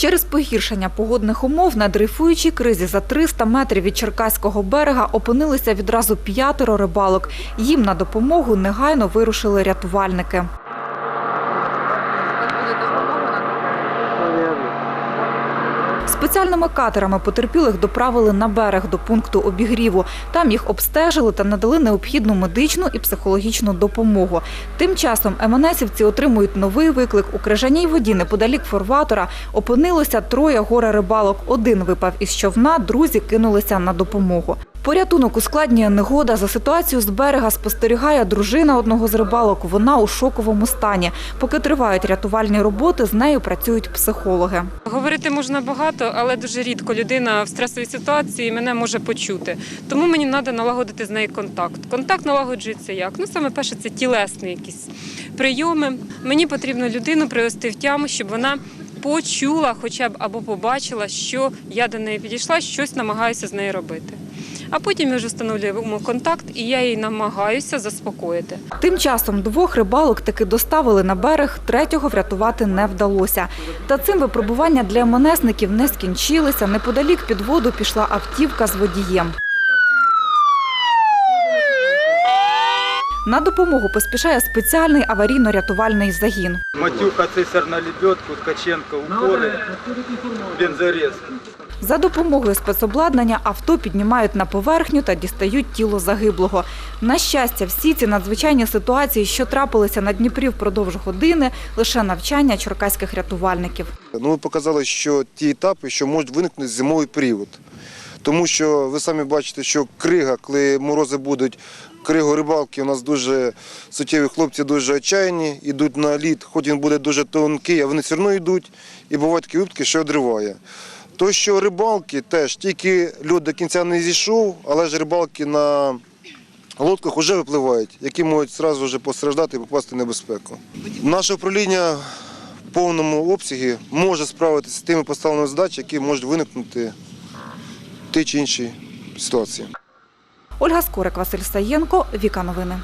Через погіршення погодних умов на дрейфуючій кризі за 300 метрів від Черкаського берега опинилися відразу п'ятеро рибалок. Їм на допомогу негайно вирушили рятувальники. Спеціальними катерами потерпілих доправили на берег до пункту обігріву. Там їх обстежили та надали необхідну медичну і психологічну допомогу. Тим часом МНСівці отримують новий виклик. У крижаній воді неподалік форватора опинилося троє горе рибалок. Один випав із човна, друзі кинулися на допомогу. Порятунок ускладнює негода. За ситуацію з берега спостерігає дружина одного з рибалок. Вона у шоковому стані. Поки тривають рятувальні роботи, з нею працюють психологи. Говорити можна багато, але дуже рідко людина в стресовій ситуації мене може почути. Тому мені треба налагодити з нею контакт. Контакт налагоджується як? Ну, саме перше, це тілесні якісь прийоми. Мені потрібно людину привести в тяму, щоб вона почула хоча б або побачила, що я до неї підійшла, щось намагаюся з нею робити. А потім ми вже встановлюємо контакт, і я її намагаюся заспокоїти. Тим часом двох рибалок таки доставили на берег, третього врятувати не вдалося. Та цим випробування для МНСників не скінчилися. Неподалік під воду пішла автівка з водієм. На допомогу поспішає спеціальний аварійно-рятувальний загін. Матюха цисар на лебедку, Ткаченко упори, бензорез. За допомогою спецобладнання авто піднімають на поверхню та дістають тіло загиблого. На щастя, всі ці надзвичайні ситуації, що трапилися на Дніпрі впродовж години, лише навчання черкаських рятувальників. Ну, ми показали, що ті етапи, що можуть виникнути зимовий період. Тому що ви самі бачите, що крига, коли морози будуть, кригу рибалки у нас дуже суттєві хлопці дуже отчаяні, йдуть на лід, хоч він буде дуже тонкий, а вони все одно йдуть. І бувають такі випадки, що одриває. То, що рибалки теж, тільки льод до кінця не зійшов, але ж рибалки на лодках вже випливають, які можуть одразу вже постраждати і попасти в небезпеку. Наше управління в повному обсягі може справитися з тими поставленими задачами, які можуть виникнути в тій чи іншій ситуації. Ольга Скорик, Василь Саєнко, Віка Новини.